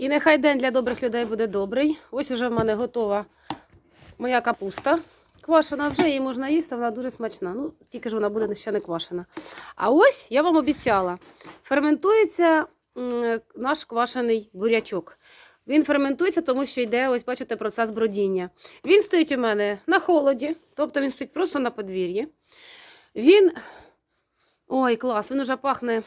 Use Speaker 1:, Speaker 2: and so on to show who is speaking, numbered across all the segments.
Speaker 1: І нехай день для добрих людей буде добрий. Ось уже в мене готова моя капуста. Квашена вже її можна їсти, вона дуже смачна. Ну, тільки ж вона буде ще не квашена. А ось я вам обіцяла: ферментується наш квашений бурячок. Він ферментується, тому що йде, ось бачите, процес бродіння. Він стоїть у мене на холоді, тобто він стоїть просто на подвір'ї. Він. Ой, клас, він уже пахне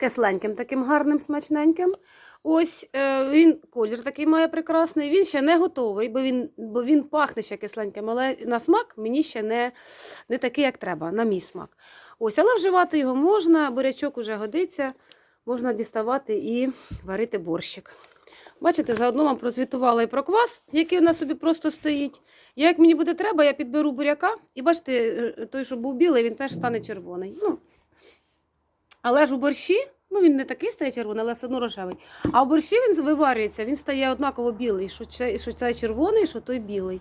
Speaker 1: кисленьким, таким гарним, смачненьким. Ось е, він колір такий має прекрасний. Він ще не готовий, бо він, бо він пахне ще кисленьким, але на смак мені ще не, не такий, як треба, на мій смак. Ось, але вживати його можна, бурячок уже годиться, можна діставати і варити борщик. Бачите, заодно вам прозвітувала і про квас, який у нас собі просто стоїть. Як мені буде треба, я підберу буряка, і бачите, е, той, що був білий, він теж стане червоний. Ну, але ж у борщі, ну він не такий стає червоний, але все одно рожевий. А у борщі він виварюється, він стає однаково білий, що це, що це червоний, що той білий.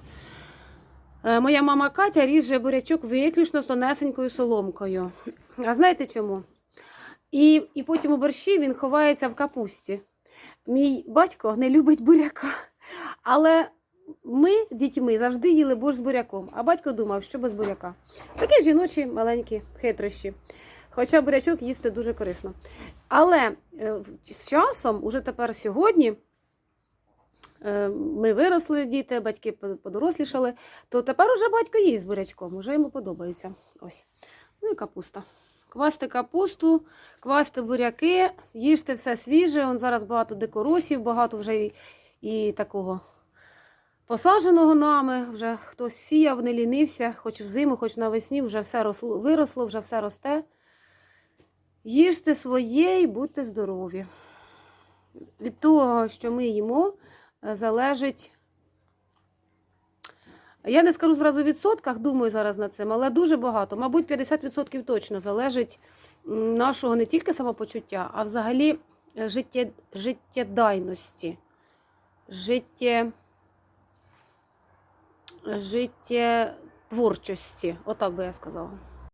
Speaker 1: Е, Моя мама Катя ріже бурячок виключно з тонесенькою соломкою. А знаєте чому? І, і потім у борщі він ховається в капусті. Мій батько не любить буряка. Але ми, дітьми, завжди їли борщ з буряком, а батько думав, що без буряка. Такі жіночі маленькі хитрощі. Хоча бурячок їсти дуже корисно. Але е, з часом, уже тепер сьогодні, е, ми виросли діти, батьки подорослішали, то тепер уже батько їсть з бурячком, уже йому подобається. Ось. Ну і капуста. Квасти капусту, квасти буряки, їжте все свіже. Он зараз багато дикоросів, багато вже і, і такого посадженого нами. Вже хтось сіяв, не лінився, хоч взиму, хоч навесні, вже все росло, виросло, вже все росте. Їжте своє і будьте здорові. Від того, що ми їмо, е, залежить. Я не скажу зразу в відсотках, думаю зараз над цим, але дуже багато. Мабуть, 50% точно залежить нашого не тільки самопочуття, а взагалі е, життя, життєдайності, життє, життєтворчості. Отак би я сказала.